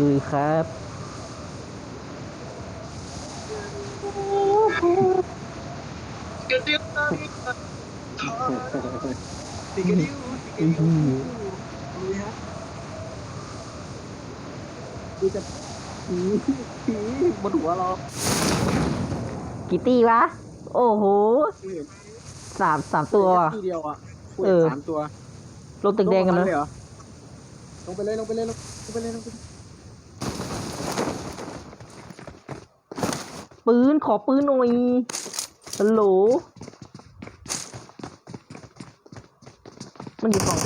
ลุยครับติกระดิ้วติกระดิ้วนี่ฮะดูจะผีผีบนหัวเรากี่ตีวะ โอ้โหสามสามตัวทีเดียวอะเออสามตัวลงตึกแดงกันนะเลยเหรอลงไปเลยลงไปเลยลงไปเลยลงไปเลย ปืน ขอปืนหน่อยฮัลโหล มันอยู่ฝั่ง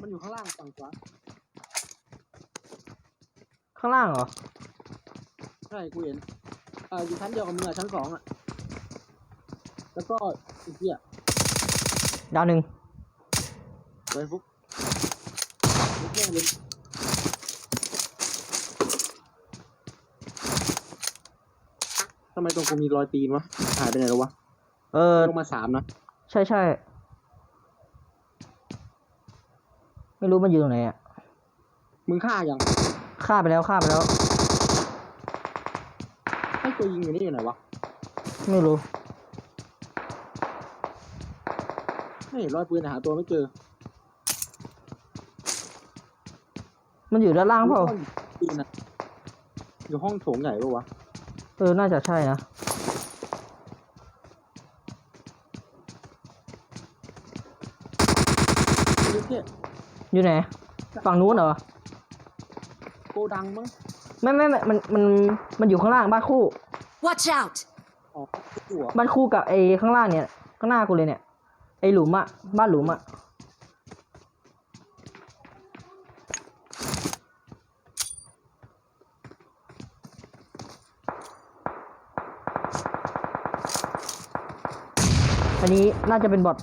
มันอยู่ข้างล่างฝั่งขวาข้างล่างเหรอ ใช่กูเห็นอ่าอยู่ชั้นเดียวกับมึงอะชั้นสองอะแล้วก็อีกที่อะดาวหนึ่งไว้ฟุกฟุกแม่งเลยำไมตรงกูมีรอยตีนวะหายไปไหนแล้ววะเออ ลงมาสามนะใช่ใช่ไม่รู้มันอยู่ตรงไหนอะมึงฆ่ายังฆ่าไปแล้วฆ่าไปแล้ว ให้ตัวยิงอยู่นี่อยู่ไหนวะไม่รู้ ไม่เห็นรอยปืนหาตัวไม่เจอมันอยู่ด้านล่างเปล่า ห้องปืนอะอยู่ห้องโถงใหญ่ปะวะ เออ น่าจะใช่นะไม่รู้เนี่ยอยู่ไหน ฝั่งนู้นเหรอ โกดังมั้งไม่ไม่ไม่มันมันมันอยู่ข้างล่างบ้านคู่ Watch out! ออกหัวบ้านคู่กับไอ้ข้างล่างเนี่ย ข้างหน้ากูเลยเนี่ย ไอ้หลุมอะบ้านหลุมอะ อันนี้น่าจะเป็นบอท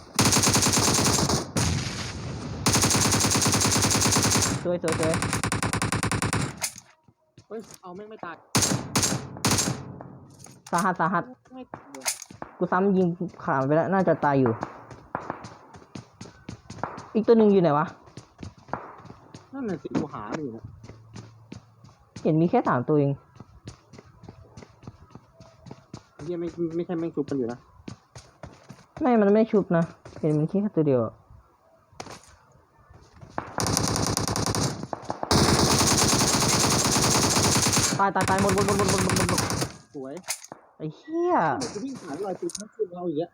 สวยสวยสวยเฮ้ย เอาแม่งไม่ตายสาหัสสาหัส ไม่ตายเลยกูซ้ำยิงขามันไปแล้ว น่าจะตายอยู่ อีกตัวหนึ่งอยู่ไหนวะ นั่นน่ะสิกูหามันอยู่นะเห็นมีแค่สามตัวเองเฮียไม่ไม่ใช่แม่งชุบกันอยู่นะ ไม่มันไม่ชุบนะเห็นมันแค่ตัวเดียวอะตายตายตายหมดหมดหมดหมดหมดหมดหมดหมดสวยไอ้เหี้ยทำไมกูวิ่งผ่านรอยปืนทั้งคืนเราอย่างเงี้ย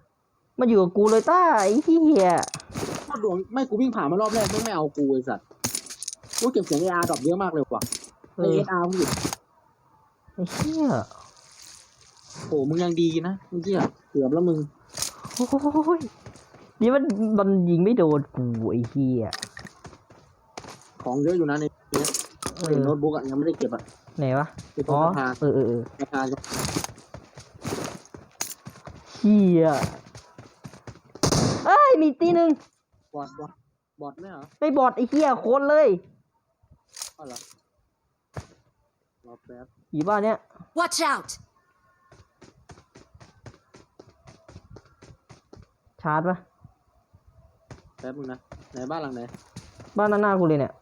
มาอยู่กับกูเลยต้าไอ้เหี้ยโคตรดวงไม่กูวิ่งผ่านมารอบแรกไม่งไม่เอากูไอ้สัตว์กูเก็บเสียงเออาร์ดรอปเยอะมากเลยว่ะเอไออเออาร์มึงอยู่ไอ้เหี้ยโอ้มึงยังดีนะมึงเหี้ยเกือบแล้วมึง โอ้ยนี่มันมันยิงไม่โดนกูไอ้เหี้ยของเยอะอยู่นะในเนี้ยเอเห็นอโน้ตบุ๊กอะยังไม่ได้เก็บอะไหนวะอยู่ตรอ๋งอสะพานเออเออเออสะพานเหี้ยเอ้ยมีอีกตีหนึ่งบอดบอดบอดไหมเหรอไม่บอดไอ้เหี้ยโคนเลยอ๋อเหรอรอแป๊บอยู่บ้านเนี้ย Watch out! ชาร์จปะแป๊บมึงนะไหนบ้านหลังไหนบ้านหน้าหน้ากูเลยเนี่ย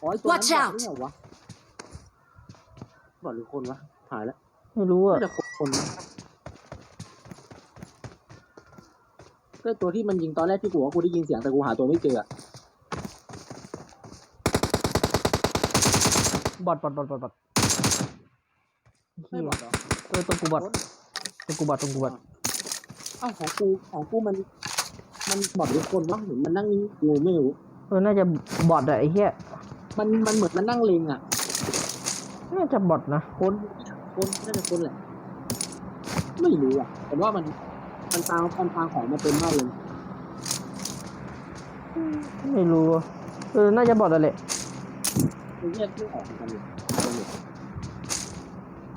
อ๋อไอตัวนั้น Watch บอ out ดไม่เหรอวะบอดหรือคนวะหายแล้วไม่รู้อะน่าจะคนนะก็ตัวที่มันยิงตอนแรกที่กูว่ากูได้ยินเสียงแต่กูหาตัวไม่เจออะบอดบอดบอดบอดบอดไม่เหี้ยบอดเหรอเออตรงกูบอดตรงกูบอดตรงกูบอด อ้าวของกูของกูมัน มันบอดหรือคนวะเห็นมันนั่งอยู่ไม่รู้เออน่าจะบอดอะไอ้เหี้ยมันมันเหมือนมันนั่งเลงอะน่าจะบอดนะคนคนน่าจะคนแหละ ไม่รู้อะแต่ว่ามันมันตามมันตามของมาเต็มมากเลยไม่รู้อะเออน่าจะบอดอะแหละมันแยกไม่ออกเหมือนกันเลย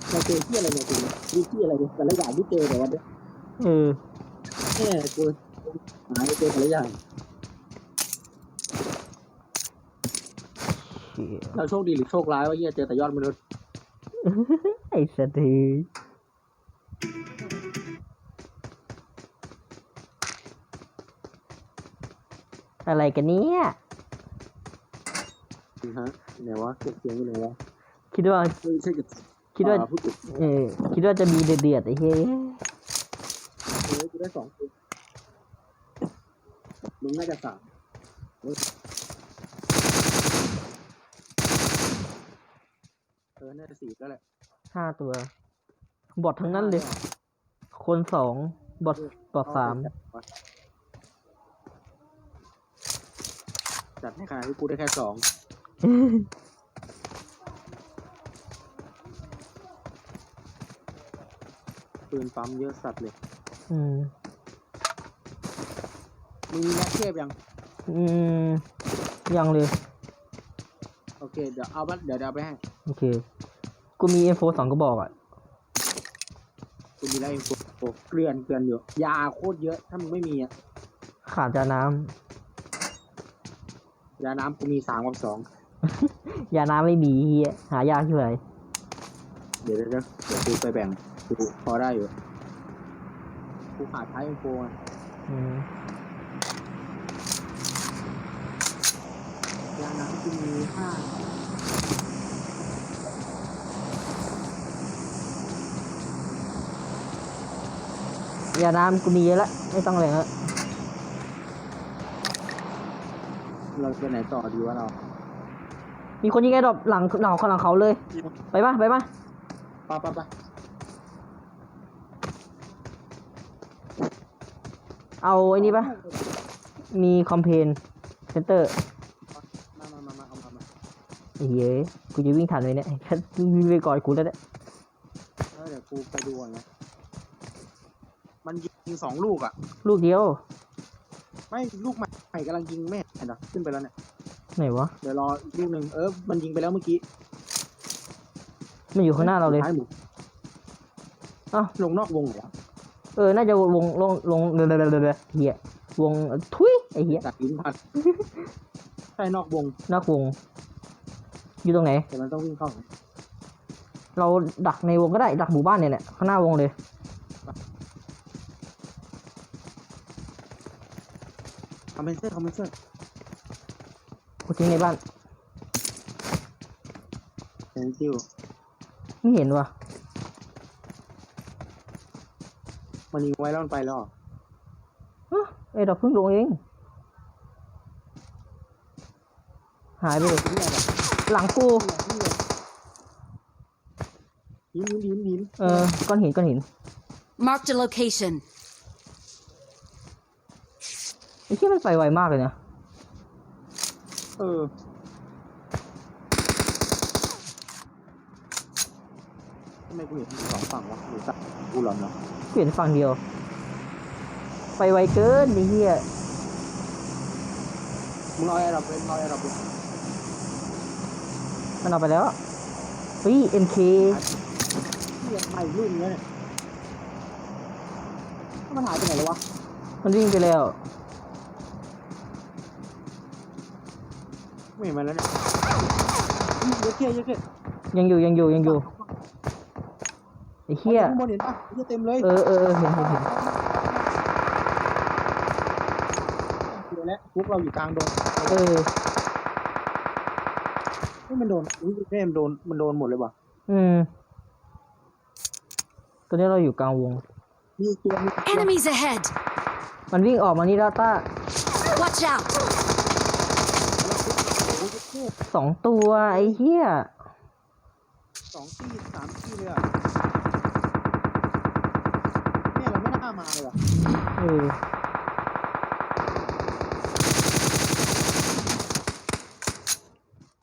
เราเจอที่อะไรเนี่ยคุณดูที่อะไรเนี่ยแต่ละอย่างที่เจอแต่ว่าเนี่ยเออ แค่กูหาเจอแต่ละอย่าง เชี่ยเราโชคดีหรือโชคร้ายว่าเฮียเจอแต่ยอดมนุษย์ไอ้สัตว์เอ้ยอะไรกันเนี่ยฮะไหนวะเก็บเสียงอยู่ไหนวะคิดว่า ไม่ใช่เก็บคิดว่า อ่พูดถึงเออ คิดว่าจะมีเดือดๆไอ้เฮ้ยเออกูได้สองตัว มึงน่าจะสามเออเออ น่าจะสี่แล้วแหละห้าตัว บอททั้งนั้นเลย คนสองบอทบอทสามจัดให้ขนาดที่กูได้แค่สองปืนปั๊มเยอะสัตว์เลย อืม มึงมีแม็กเทพยัง อืมยังเลย โอเค เดี๋ยวเอาบัตเดี๋ยวเดี๋ยวเอาไปให้โอเค กูมี M4 สองกระบอกอะ กูมีแล้วเองกูเกลือนเกลือนอยู่ ยาโคตรเยอะ ถ้ามึงไม่มีอะ ขาดจาน้ยาน้ำกูมีสามกับสองำ ยาน้ำไม่มีเฮียหายากที่ไหนเดี๋ยวเดี๋ยวเดี๋ยวเดี๋ยวกูไปแบ่งกูพอได้อยู่ กูขาดท้ายเอ็นโฟไงอืม ยาน้ำกูมีห้ายาน้ำกูมีเยอะละไม่ต้องเลยฮะเราไปไหนต่อดีวะเรา มีคนยิงไอ้ดอกหลังหลังหลังเขาเลย ไปปะไปปะไปไปไปเอาไอ้นี่ปะมีคอมเพนเซนเตอร์ เฮ้ยกูจะวิ่งทันเลยเนี่ยแค่วิ่งไปก่อนกูแล้วเนี่ยเออเดี๋ยวกูไปดูก่อนนะมันยิงสองลูกอะ ลูกเดียว ไม่ลูกใหม่ใหม่กำลังยิงแม่เห็นเหรอขึ้นไปแล้วเนี่ย ไหนวะ เดี๋ยวรออีกลูกหนึ่งเออ มันยิงไปแล้วเมื่อกี้มันอยู่ข้างหน้าเราเลย ท้ายหมูอ้าว ลงนอกวงเหรอเออ น่าจะวงลงลงเดเดเดเดเฮียวงทุยไอ้เฮียจากลิ้นพันใช่นอกวงนอกวง อยู่ตรงไหน แต่มันต้องวิ่งเข้าเราดักในวงก็ได้ ดักหมู่บ้านเนี่ยแหละข้างหน้าวงเลย คอมเพนเซอร์คอมเพนเซอร์กูทิ้งในบ้าน แทนคิวไม่เห็นว่ะ มันยิงไว้แล้วมันไปแล้วเหรออ้าวไอ้ดอกเพิ่งลงเอง หายไปเลย ที่อะไร หลังกูหินหินหินหินเออก้อนหินก้อนหิน Marked a location. ไอ้ที่มันไปไวมากเลยนะเออทำไมกูเห็นมีสองฝั่งวะหรือสักกูหลอนเนาะเปลี่ยนฝั่งเดียว ไปไวเกินไอ้เหี้ยมึงเอาไอ้เราเป็นเอาไอ้เราเป็น มันเอาไปแล้วเฮ้ย MK เรียกใหม่รุ่นเนี้ยเนี่ยมันหายไปไหนแล้ววะ มันวิ่งไปแล้ว ไม่เห็นมันแล้วเนี่ยเยอะเกี้ยเยอะเกี้ยยังอยู่ยังอยู่ยังอยู่ไอ้เหี้ยข้างบนเห็นปะเยอะเต็มเลยเออเออเออเห็นเห็นเห็นเดี๋ยวแล้วพวกเราอยู่กลางโดนเออ ไม่มันโดนอุ้ยแม่มันโดนมันโดนหมดเลยว่ะอืมตอนนี้เราอยู่กลางวง มีอีกตัวมีอีกตัว Enemies ahead. มันวิ่งออกมานี่แล้วต้า Watch out. สองตัวไอ้เหี้ย สองที่สามที่เลยอะเนี่ยเราไม่น่ามาเลยว่ะเออ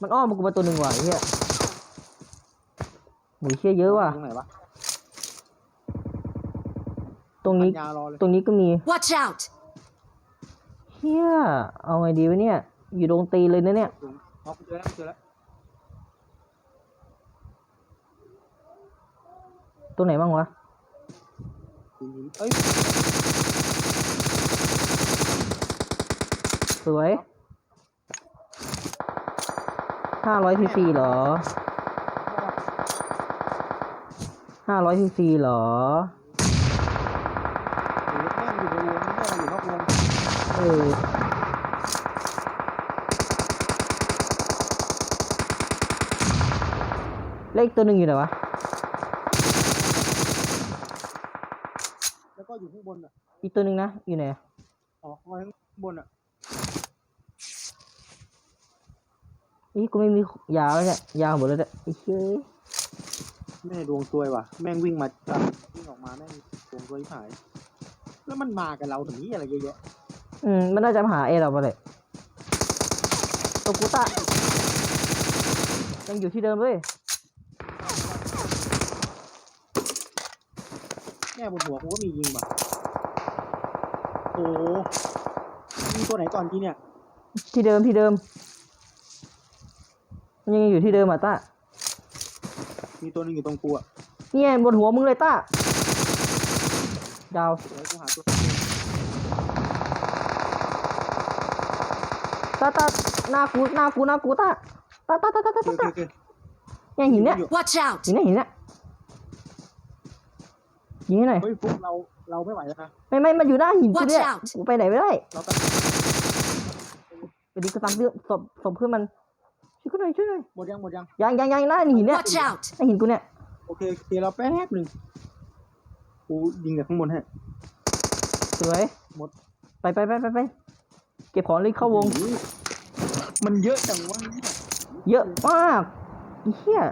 มันอ้อมมากูมาตัวหนึ่งว่ะไอ้เหี้ยหมูเชี่ยเยอะว่ะ ตรงไหนวะตรงนี้ ปัญญารอเลยตรงนี้ก็มี Watch out. เฮียเอาไงดีวะเนี่ย อยู่ตรงตีนเลยนะเนี่ยเอากูเจอแล้วกูเจอแล้วตัวไหนบ้างวะ หินหินเอ้ยสวย ห้าร้อยซีซีเหรอห้าร้อยซีซีเหรอโอ้ยแม่งอยู่ในวงไม่ใช่เราอยู่นอกวงเออแล้วอีกตัวหนึ่งอยู่ไหนวะ แล้วก็อยู่ข้างบนอะ อีกตัวหนึ่งนะ อยู่ไหน อ๋อข้างบนอะ อีกูไม่มียาแล้วเนี่ยยาหมดแล้วเนี่ยไอ้เชี่ยแม่ดวงซวยว่ะ แม่งวิ่งมาอะวิ่งออกมาแม่งดวงซวยหาย แล้วมันมากับเราถึงนี้อะไรเยอะแยะอืมมันน่าจะมาหาเอเราไปเลยตัวกูตะยังอยู่ที่เดิมเลยแม่บนหัวกูก็มียิงว่ะโอ้โหมีตัวไหนก่อนทีเนี่ย ที่เดิมที่เดิม มันยังอยู่ที่เดิมอะต้ามีตัวหนึงอยู่ตรงกูอะเนี่ยบนหัวมึงเลยต้าดาวเดี๋ยวกูหาตัวต้าต้าหน้ากูหน้ากูหน้ากูต้าต้าต้าต้าต้าต้าโอเคต้าโอเคเนี่ยหินเนี่ย Watch out! หินเนี่ยหินเนี่ยยิงให้หน่อยเฮ้ยฟุกเราเราไม่ไหวแล้วนะไม่ไม่มันอยู่หน้าหินกู Watch เนี่ย out กูไปไหนไม่ได้เราต้องไปดีก็ตามเรื่องศพศพเพื่อนมัน ช่วยกูหน่อยช่วยหน่อยหมดยังหมดยังยังยังยังหน้าหินเนี่ย Watch out! หน้าหินกูเนี่ยโอเคโอเคเราแป๊บหนึ่งกูยิงจากข้างบนให้สวยหมด ไปไปไปไปไปเก็บของเลยเข้าวง มันเยอะจังวะเนี่ยเยอะมากไอ้เหี้ย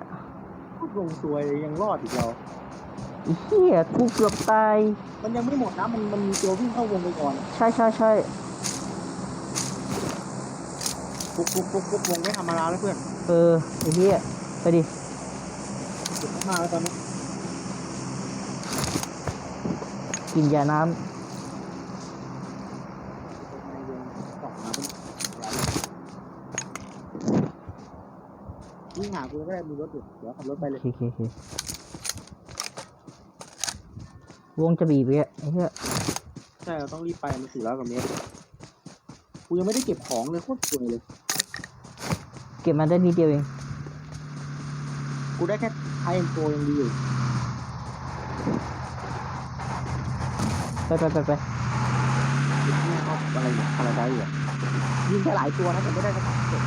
พวกลงซวยยังรอดอีกเราไอ้เหี้ยกูเกือบตาย มันยังไม่หมดนะมันมันมีตัววิ่งเข้าวงไปก่อน ใช่ใช่ใช่ ปุ๊บปุ๊บปุ๊บปุ๊บวงไม่ธรรมดาแล้วเพื่อนเออไอ้เหี้ยไปดิเจ็บมากแล้วตอนนี้กินยาน้ำวิ่งหากูก็ได้มีรถอยู่เดี๋ยวขับรถไปเลโอยเคโอเคโอเควงจะบีบอีกอะไอ้เหี้ยใช่เราต้องรีบไปมันสี่ร้อยกว่าเมตรกูยังไม่ได้เก็บของเลยโคตรสวยเลย ก็บมาได้นิดเดียวเอง กูได้แค่ไทเอ็นโฟยังดีอยู่ไปไปไปไปยิงแม่งเข้าอะไรอยู่อะไรได้อยู่อะยิงแค่หลายตัวนะแต่ไม่ได้สักตัว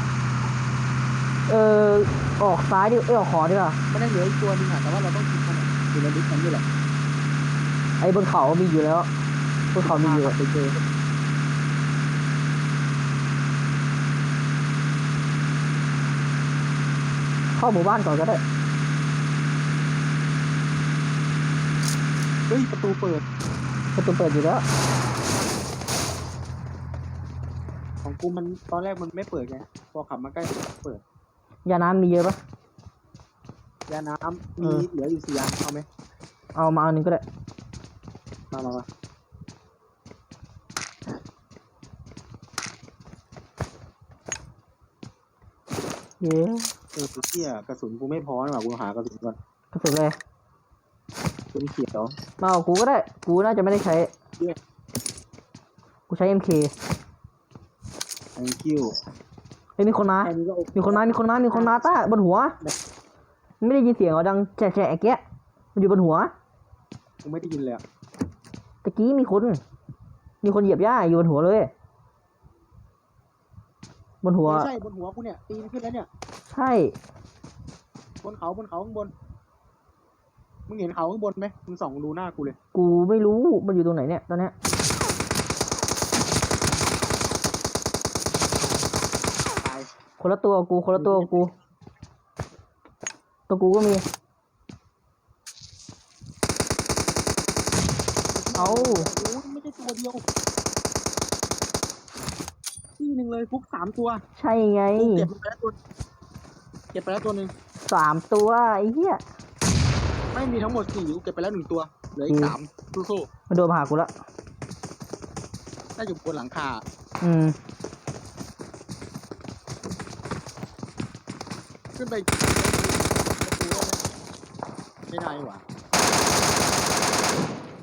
เออออกซ้ายดิเอ้ยออกขวาดีกว่าไม่ได้เหลืออีกตัวหนึงอะแต่ว่าเราต้องยิงมันอะอยู่ในลิสต์นั้นด้วยแหละไอ้บนเขามีอยู่แล้วบนเขามีอยู่ไปเจอ เข้าหมู่บ้านก่อนก็ได้ เฮ้ย ประตูเปิด ประตูเปิดอยู่แล้ว ของกูมันตอนแรกมันไม่เปิดไง พอขับมาใกล้เปิด ยาน้ำมีเยอะปะยาน้ำเอมีอเหลืออยู่สี่อันเอาไหม เอามาอันหนึงก็ได้ มามามาเย้ เออเที่ยกระสุนกูไม่พอหรอกกูหากระสุนก่อนกระสุนเลยกระสุนเขียวมาเอากูก็ได้ กูน่าจะไม่ได้ใช้เย้กูใช้ MK thank you เฮ้ยมีคนมาแค่นี้ก็โอเคมีคนมา มีคนมา มีคนมาต้าบนหัว ไม่ได้ยินเสียงเหรอดังแฉะแฉะแกะมันอยู่บนหัวกูไม่ได้ยินเลยอะตะกี้มีคน มีคนเหยียบหญ้าอยู่บนหัวเลย บนหัวไม่ใช่บนหัวกูเนี่ย ตีนขึ้นแล้วเนี่ย ใช่บนเขาบนเขาข้างบน มึงเห็นเขาข้างบนไหมมึงส่องดูหน้ากูเลย กูไม่รู้มันอยู่ตรงไหนเนี่ยตอนเนี้ยตายคนละตัวกูคนละตัวกู ตัวกูก็มี เอา โอ้ยไม่ใช่ตัวเดียวที่หนึ่งเลยฟุกสามตัวใช่ไง กูเก็บไปแล้วตัว เก็บไปแล้วตัวหนึ่งสามตัวไอ้เหี้ย ไม่มีทั้งหมดสี่กูเก็บไปแล้วหนึ่งตัวเหลืออีกสามสู้มันโดนมาหากูละๆน่าอยู่บนหลังคาอืมขึ้นไปประตูได้ไหมไม่ได้หว่า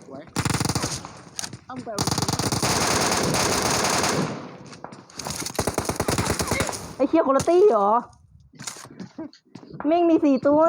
สวยเอ้ามึงไปเอาไอ้เชี่ยคนละตี้เหรอ ม่งมีสี่ตัว